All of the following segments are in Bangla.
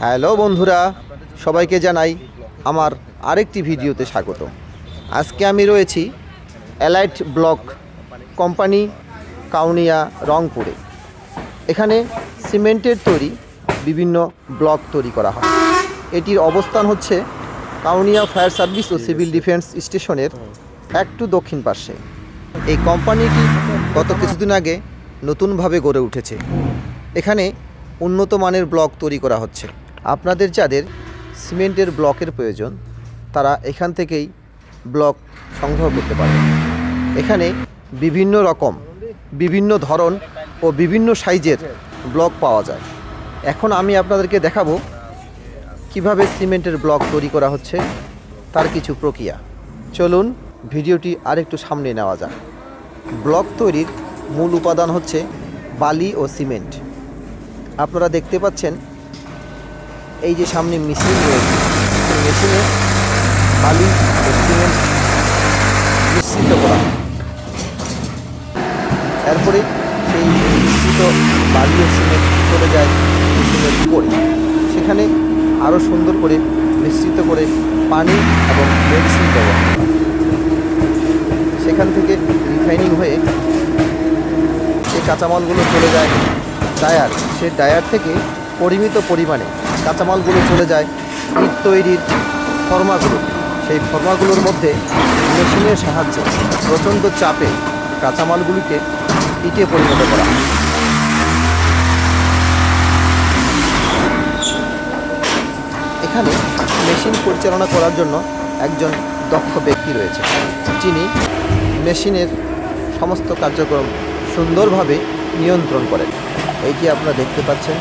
হ্যালো বন্ধুরা, সবাইকে জানাই আমার আরেকটি ভিডিওতে স্বাগত আজকে আমি রয়েছি অ্যালাইট ব্লক কোম্পানি কাউনিয়া রংপুরে। এখানে সিমেন্টের তৈরি বিভিন্ন ব্লক তৈরি করা হয়। এটির অবস্থান হচ্ছে কাউনিয়া ফায়ার সার্ভিস ও সিভিল ডিফেন্স স্টেশনের একটু দক্ষিণ পাশে এই কোম্পানিটি গত কিছুদিন আগে নতুনভাবে গড়ে উঠেছে। এখানে উন্নত মানের ব্লক তৈরি করা হচ্ছে। আপনাদের যাদের সিমেন্টের ব্লকের প্রয়োজন, তারা এখান থেকেই ব্লক সংগ্রহ করতে পারে এখানে বিভিন্ন রকম, বিভিন্ন ধরন ও বিভিন্ন সাইজের ব্লক পাওয়া যায়। এখন আমি আপনাদেরকে দেখাবো কীভাবে সিমেন্টের ব্লক তৈরি করা হচ্ছে, তার কিছু প্রক্রিয়া। চলুন ভিডিওটি আরেকটু সামনে নেওয়া যাক। ব্লক তৈরির মূল উপাদান হচ্ছে বালি ও সিমেন্ট। আপনারা দেখতে পাচ্ছেন এই যে সামনে মেশিন রয়েছে সেই মেশিনে বালি সিমেন্ট মিশ্রিত করা। এরপরে সেই মিশ্রিত বালি ও সিমেন্ট চলে যায় মেশিনের উপরে সেখানে আরও সুন্দর করে মিশ্রিত করে পানি এবং মেডিসিন দেওয়া সেখান থেকে রিফাইনিং হয়ে সেই কাঁচামালগুলো চলে যায় ডায়ার সে ডায়ার থেকে পরিমিত পরিমাণে কাঁচামালগুলো চলে যায়, ইট তৈরির ফর্মাগুলো। সেই ফর্মাগুলোর মধ্যে মেশিনের সাহায্যে প্রচণ্ড চাপে কাঁচামালগুলিকে ইটে পরিণত করা এখানে মেশিন পরিচালনা করার জন্য একজন দক্ষ ব্যক্তি রয়েছে। যিনি মেশিনের সমস্ত কার্যক্রম সুন্দরভাবে নিয়ন্ত্রণ করেন। এইটি আপনারা দেখতে পাচ্ছেন।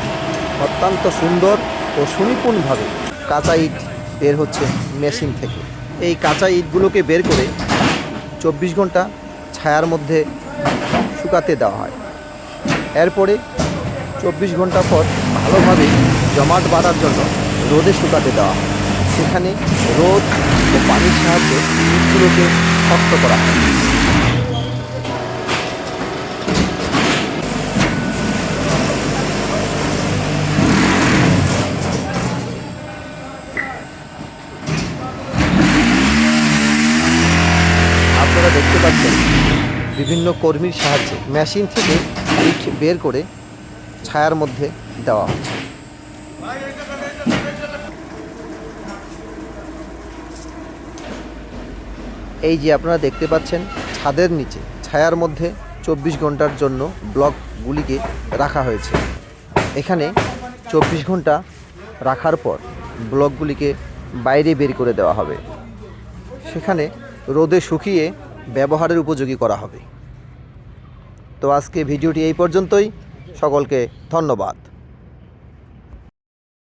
অত্যন্ত সুন্দর ও সুনিপুণভাবে কাঁচা ইট বের হচ্ছে মেশিন থেকে। এই কাঁচা ইটগুলোকে বের করে চব্বিশ ঘণ্টা ছায়ার মধ্যে শুকাতে দেওয়া হয়। এরপরে চব্বিশ ঘণ্টা পর ভালোভাবে জমাট বাঁধার জন্য রোদে শুকাতে দেওয়া হয়। সেখানে রোদ ও পানির সাহায্যে ইটগুলোকে শক্ত করা হয় আপনারা দেখতে পাচ্ছেন। বিভিন্ন কর্মীর সাহায্যে মেশিন থেকে ইট বের করে ছায়ার মধ্যে দেওয়া হচ্ছে। এই যে আপনারা দেখতে পাচ্ছেন, ছাদের নিচে, ছায়ার মধ্যে চব্বিশ ঘণ্টার জন্য ব্লকগুলিকে রাখা হয়েছে। এখানে চব্বিশ ঘণ্টা রাখার পর ব্লকগুলিকে বাইরে বের করে দেওয়া হবে। সেখানে রোদে শুকিয়ে ব্যবহারের উপযোগী করা হবে। তো আজকে ভিডিওটি এই পর্যন্তই। সকলকে ধন্যবাদ।